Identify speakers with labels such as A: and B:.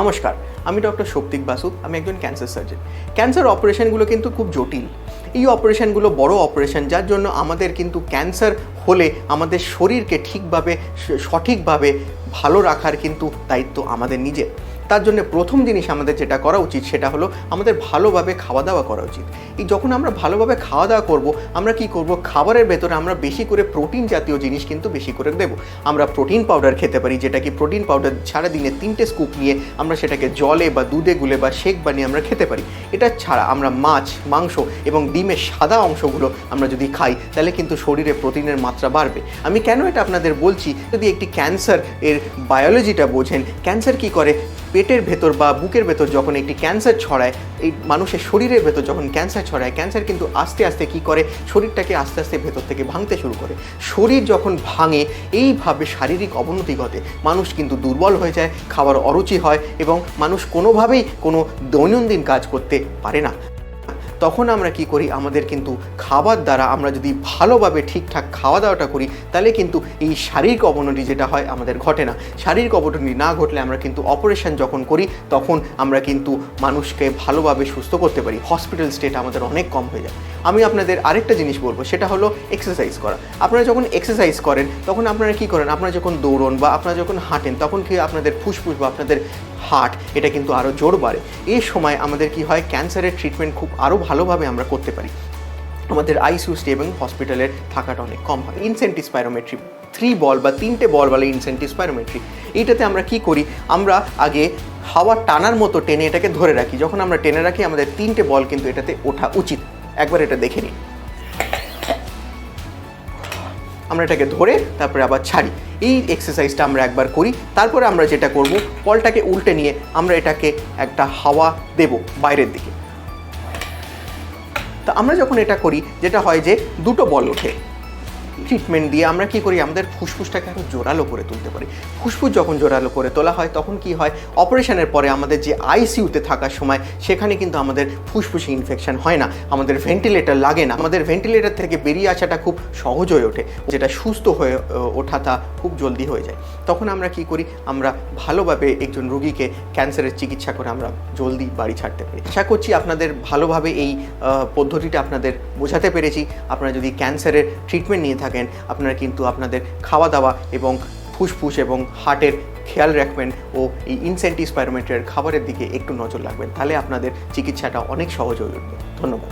A: নমস্কার, আমি ডক্টর শক্তিক বাসু, আমি একজন ক্যান্সার সার্জন। ক্যান্সার অপারেশনগুলো কিন্তু খুব জটিল। এই অপারেশনগুলো বড় অপারেশন, যার জন্য আমাদের কিন্তু ক্যান্সার হলে আমাদের শরীরকে ঠিকভাবে সঠিকভাবে ভালো রাখার কিন্তু দায়িত্ব আমাদের নিজের। তার জন্য প্রথম জিনিস আমাদের যেটা করা উচিত সেটা হলো আমাদের ভালোভাবে খাওয়া দাওয়া করা উচিত। এই যখন আমরা ভালোভাবে খাওয়া দাওয়া করব, আমরা কি করব? খাবারের ভেতরে আমরা বেশি করে প্রোটিন জাতীয় জিনিস কিন্তু বেশি করে দেব। আমরা প্রোটিন পাউডার খেতে পারি, যেটা কি প্রোটিন পাউডার সারা দিনে তিনটে স্কুপ নিয়ে আমরা সেটাকে জলে বা দুধে গুলে বা শেক বানিয়ে আমরা খেতে পারি। এটা ছাড়া আমরা মাছ, মাংস এবং ডিমের সাদা অংশগুলো আমরা যদি খাই, তাহলে কিন্তু শরীরে প্রোটিনের মাত্রা বাড়বে। আমি কেন এটা আপনাদের বলছি? যদি একটি ক্যান্সার এর বায়োলজিটা বোঝেন, ক্যান্সার কি করে? পেটের ভেতর বা বুকের ভেতর যখন একটি ক্যান্সার ছড়ায়, এই মানুষের শরীরের ভেতর যখন ক্যান্সার ছড়ায়, ক্যান্সার কিন্তু আস্তে আস্তে কি করে? শরীরটাকে আস্তে আস্তে ভেতর থেকে ভাঙতে শুরু করে। শরীর যখন ভাঙে, এইভাবে শারীরিক অবনতি ঘটে। মানুষ কিন্তু দুর্বল হয়ে যায়, খাবার অরুচি হয় এবং মানুষ কোনোভাবেই কোনো দৈনন্দিন কাজ করতে পারে না। তখন আমরা কি করি? আমাদের কিন্তু খাবার দ্বারা আমরা যদি ভালোভাবে ঠিকঠাক খাওয়া দাওয়াটা করি, তাহলে কিন্তু এই শারীরিক অবনতি যেটা হয় আমাদের ঘটে না। শারীরিক অবনতি না ঘটলে আমরা কিন্তু অপারেশন যখন করি, তখন আমরা কিন্তু মানুষকে ভালোভাবে সুস্থ করতে পারি। হসপিটাল স্টেট আমাদের অনেক কম হয়ে যায়। আমি আপনাদের আরেকটা জিনিস বলব, সেটা হলো এক্সারসাইজ করা। আপনারা যখন এক্সারসাইজ করেন, তখন আপনারা কি করেন? আপনারা যখন দৌড়ন বা আপনারা যখন হাঁটেন, তখন কি আপনাদের ফুসফুস বা আপনাদের হার্ট, এটা কিন্তু আরও জোর বাড়ে। এই সময় আমাদের কি হয়? ক্যান্সারের ট্রিটমেন্ট খুব আরও ভালোভাবে আমরা করতে পারি। আমাদের আইসিইউ স্টে এবং হসপিটালের থাকাটা অনেক কম হয়। ইনসেন্টিভ স্পাইরোমেট্রি থ্রি বল বা তিনটে বল বলে ইনসেন্টিভ স্পাইরোমেট্রি এইটাতে আমরা কি করি? আমরা আগে হাওয়া টানার মতো টেনে এটাকে ধরে রাখি। যখন আমরা টেনে রাখি, আমাদের তিনটে বল কিন্তু এটাতে ওঠা উচিত। একবার এটা দেখে নিই আমরা এটাকে ধরে তারপরে আবার ছাড়ি। এই এক্সারসাইজটা আমরা একবার করি, তারপরে আমরা যেটা করব বলটাকে উল্টে নিয়ে আমরা এটাকে একটা হাওয়া দেব বাইরের দিকে। তা আমরা যখন এটা করি, যেটা হয় যে দুটো বল ওঠে। ট্রিটমেন্ট দিয়ে আমরা কি করি? আমাদের ফুসফুসটাকে আরও জোরালো করে তুলতে পারি। ফুসফুস যখন জোরালো করে তোলা হয়, তখন কি হয়? অপারেশনের পরে আমাদের যে আইসিইউতে থাকার সময়, সেখানে কিন্তু আমাদের ফুসফুসে ইনফেকশন হয় না। আমাদের ভেন্টিলেটর লাগে না। আমাদের ভেন্টিলেটর থেকে বেরিয়ে আসাটা খুব সহজ হয়ে ওঠে। যেটা সুস্থ হয়ে ওঠাটা খুব জলদি হয়ে যায়। তখন আমরা কি করি? আমরা ভালোভাবে একজন রুগীকে ক্যান্সারের চিকিৎসা করে আমরা জলদি বাড়ি ছাড়তে পারি। আশা করছি আপনাদের ভালোভাবে এই পদ্ধতিটা আপনাদের বোঝাতে পেরেছি। আপনারা যদি ক্যান্সারের ট্রিটমেন্ট নিয়ে থাকেন, আপনারা কিন্তু আপনাদের খাওয়া দাওয়া এবং ফুসফুস এবং হার্টের খেয়াল রাখবেন ও এই ইনসেন্টিভ স্পাইরোমেট্রিয়ার খাবারের দিকে একটু নজর রাখবেন, তাহলে আপনাদের চিকিৎসাটা অনেক সহজ হয়ে উঠবে। ধন্যবাদ।